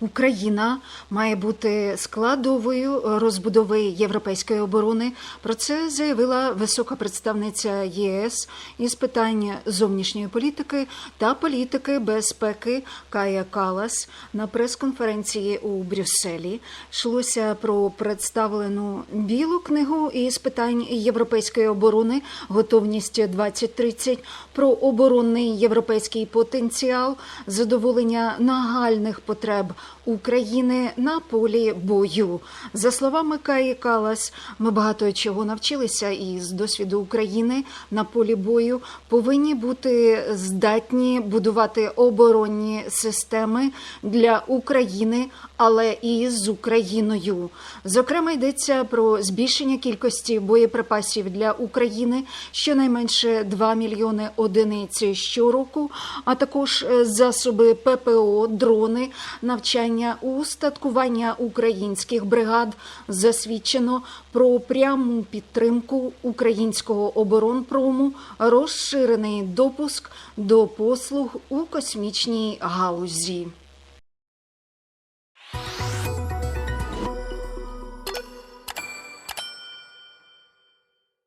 Україна має бути складовою розбудови європейської оборони. Про це заявила висока представниця ЄС із питань зовнішньої політики та політики безпеки Кая Калас на прес-конференції у Брюсселі. Йшлося про представлену білу книгу із питань європейської оборони, готовність 2030, про оборонний європейський потенціал, задоволення нагальних потреб України на полі бою. За словами Каї Калас, ми багато чого навчилися із досвіду України на полі бою повинні бути здатні будувати оборонні системи для України, але і з Україною. Зокрема, йдеться про збільшення кількості боєприпасів для України щонайменше 2 мільйони одиниць щороку, а також е, засоби ППО, дрони, навчання устаткування українських бригад. Засвідчено про пряму підтримку українського оборонпрому, розширений допуск до послуг у космічній галузі.